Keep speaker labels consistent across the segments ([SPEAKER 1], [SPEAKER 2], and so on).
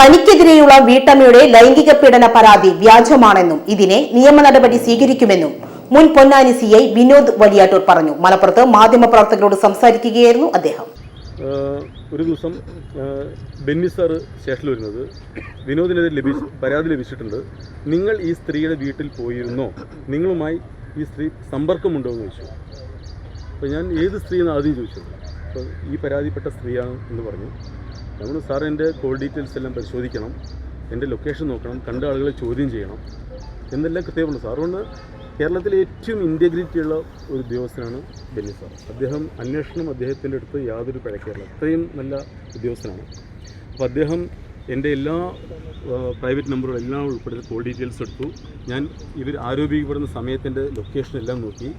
[SPEAKER 1] തനിക്കെതിരെയുള്ള വീട്ടമ്മയുടെ ലൈംഗിക പീഡന പരാതി വ്യാജമാണെന്നും ഇതിനെ നിയമ നടപടി സ്വീകരിക്കുമെന്നും മുൻ പൊന്നാനി സി ഐ വിനോദ് വലിയാട്ടൂർ പറഞ്ഞു. മലപ്പുറത്ത് മാധ്യമപ്രവർത്തകരോട് സംസാരിക്കുകയായിരുന്നു അദ്ദേഹം.
[SPEAKER 2] ഒരു ദിവസം ബെന്നി സാറ് സ്റ്റേഷനിൽ വരുന്നത് വിനോദിനെതിരെ ലഭിച്ച് പരാതി ലഭിച്ചിട്ടുണ്ട്. നിങ്ങൾ ഈ സ്ത്രീയുടെ വീട്ടിൽ പോയിരുന്നോ? നിങ്ങളുമായി ഈ സ്ത്രീ സമ്പർക്കമുണ്ടോ എന്ന് ചോദിച്ചു. അപ്പോൾ ഞാൻ ഏത് സ്ത്രീ എന്ന് ആദ്യം ചോദിച്ചത്? അപ്പോൾ ഈ പരാതിപ്പെട്ട സ്ത്രീയാണ് എന്ന് പറഞ്ഞു. നമ്മൾ സാർ എന്റെ കോൾ ഡീറ്റെയിൽസ് എല്ലാം പരിശോധിക്കണം. എന്റെ ലൊക്കേഷൻ നോക്കണം. കണ്ട ആളുകളെ ചോദ്യം ചെയ്യണം. എന്നെല്ലാം കൃത്യമുണ്ട് സാർ അതുകൊണ്ട് കേരളത്തിലെ ഏറ്റവും ഇന്റഗ്രിറ്റി ഉള്ള ഒരു ഉദ്യോഗസ്ഥനാണ് ബെന്നി സാർ. അദ്ദേഹം അന്വേഷണം അദ്ദേഹത്തിന്റെ അടുത്ത് യാതൊരു പിഴക്കേറില്ല. അത്രയും നല്ല ഉദ്യോഗസ്ഥനാണ്. അപ്പോൾ അദ്ദേഹം എന്റെ എല്ലാ പ്രൈവറ്റ് നമ്പറുകളും എല്ലാം ഉൾപ്പെടുത്തി കോൾ ഡീറ്റെയിൽസ് എടുത്തു. ഞാൻ ഇവർ ആരോപിക്കപ്പെടുന്ന സമയത്തിന്റെ ലൊക്കേഷൻ എല്ലാം നോക്കി.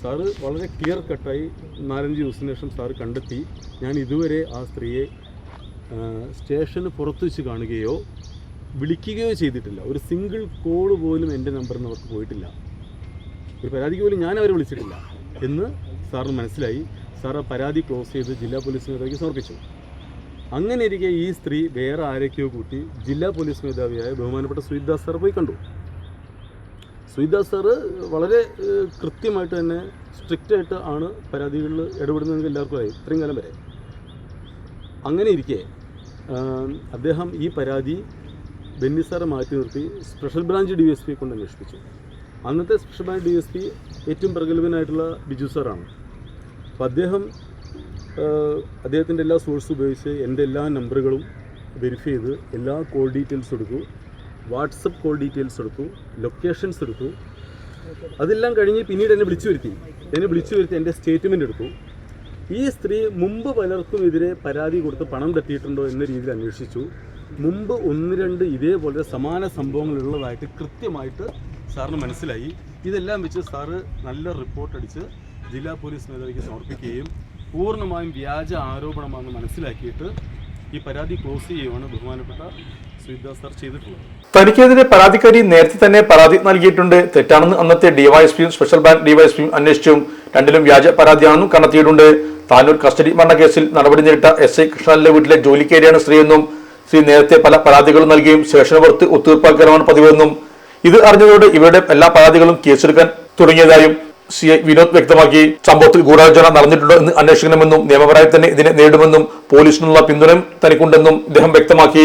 [SPEAKER 2] സാറ് വളരെ ക്ലിയർ കട്ടായി നാലഞ്ച് ദിവസത്തിന് ശേഷം സാറ് കണ്ടെത്തി. ഞാൻ ഇതുവരെ ആ സ്ത്രീയെ സ്റ്റേഷന് പുറത്ത് വെച്ച് കാണുകയോ വിളിക്കുകയോ ചെയ്തിട്ടില്ല. ഒരു സിംഗിൾ കോൾ പോലും എന്റെ നമ്പറിൽ നിന്ന് അവർക്ക് പോയിട്ടില്ല. ഒരു പരാതിക്ക് പോലും ഞാൻ അവരെ വിളിച്ചിട്ടില്ല എന്ന് സാറിന് മനസ്സിലായി. സാർ ആ പരാതി ക്ലോസ് ചെയ്ത് ജില്ലാ പോലീസ് മേധാവിക്ക് സമർപ്പിച്ചു. അങ്ങനെ ഇരിക്കെ ഈ സ്ത്രീ വേറെ ആരൊക്കെയോ കൂട്ടി ജില്ലാ പോലീസ് മേധാവിയായ ബഹുമാനപ്പെട്ട സുഹിദാസ് സാർ പോയി കണ്ടു. സുഹിദാസ് സാറ് വളരെ കൃത്യമായിട്ട് തന്നെ സ്ട്രിക്റ്റായിട്ട് ആണ് പരാതികളിൽ ഇടപെടുന്നതെങ്കിൽ എല്ലാവർക്കും അറിയാം. ഇത്രയും കാലം വരെ. അങ്ങനെ ഇരിക്കെ അദ്ദേഹം ഈ പരാതി ബെന്നി സാറെ മാറ്റി നിർത്തി സ്പെഷ്യൽ ബ്രാഞ്ച് ഡി എസ് കൊണ്ട് അന്വേഷിപ്പിച്ചു. അന്നത്തെ special branch D S P ഏറ്റവും പ്രഗത്ഭനായിട്ടുള്ള ബിജു സാറാണ്. അപ്പോൾ അദ്ദേഹം അദ്ദേഹത്തിന്റെ എല്ലാ സോഴ്സ് ഉപയോഗിച്ച് എന്റെ എല്ലാ നമ്പറുകളും വെരിഫൈ ചെയ്ത് എല്ലാ കോൾ ഡീറ്റെയിൽസ് എടുത്തു വാട്സപ്പ് കോൾ ഡീറ്റെയിൽസ് എടുത്തു ലൊക്കേഷൻസ് എടുത്തു. അതെല്ലാം കഴിഞ്ഞ് പിന്നീട് എന്നെ വിളിച്ചു വരുത്തി. എന്നെ വിളിച്ചു വരുത്തി എന്റെ സ്റ്റേറ്റ്മെന്റ് എടുത്തു. ഈ സ്ത്രീ മുമ്പ് പലർക്കും എതിരെ പരാതി കൊടുത്ത് പണം തട്ടിയിട്ടുണ്ടോ എന്ന രീതിയിൽ അന്വേഷിച്ചു. മുമ്പ് ഒന്ന് രണ്ട് ഇതേപോലെ സമാന സംഭവങ്ങൾ ഉള്ളതായിട്ട് കൃത്യമായിട്ട് സാറിന് മനസ്സിലായി. ഇതെല്ലാം വെച്ച് സാറ് നല്ല റിപ്പോർട്ട് അടിച്ച് ജില്ലാ പോലീസ് മേധാവിക്ക് സമർപ്പിക്കുകയും പൂർണമായും വ്യാജ ആരോപണമാണെന്ന് മനസ്സിലാക്കിയിട്ട് ഈ പരാതി ക്ലോസ് ചെയ്യുകയാണ് ബഹുമാനപ്പെട്ട
[SPEAKER 3] തനിക്കെതിരെ പരാതിക്കാരി നേരത്തെ തന്നെ പരാതി നൽകിയിട്ടുണ്ട്. തെറ്റാണെന്ന് അന്നത്തെ ഡിവൈഎസ്പിയും സ്പെഷ്യൽ ബ്രാഞ്ച് ഡിവൈഎസ്പിയും അന്വേഷിച്ചും രണ്ടിലും വ്യാജ പരാതിയാണെന്നും കണ്ടെത്തിയിട്ടുണ്ട്. താനൂർ കസ്റ്റഡി മരണക്കേസിൽ നടപടി നേരിട്ട എസ് ഐ കൃഷ്ണന്റെ വീട്ടിലെ ജോലിക്കേരിയാണ് സ്ത്രീയെന്നും സ്ത്രീ നേരത്തെ പല പരാതികളും നൽകിയും സ്റ്റേഷന് പുറത്ത് ഒത്തുതീർപ്പാക്കാനാണ് പതിവെന്നും ഇത് അറിഞ്ഞതോടെ ഇവരുടെ എല്ലാ പരാതികളും കേസെടുക്കാൻ തുടങ്ങിയതായും സി ഐ വിനോദ് വ്യക്തമാക്കി. സംഭവത്തിൽ ഗൂഢാലോചന നടന്നിട്ടുണ്ടോ എന്ന് അന്വേഷിക്കണമെന്നും നിയമപരമായി തന്നെ ഇതിനെ നേരിടുമെന്നും പോലീസിനുള്ള പിന്തുണയും തനിക്കുണ്ടെന്നും അദ്ദേഹം വ്യക്തമാക്കി.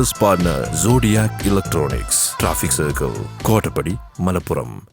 [SPEAKER 4] business partner Zodiac Electronics, Traffic Circle, Kotapadi, Malappuram.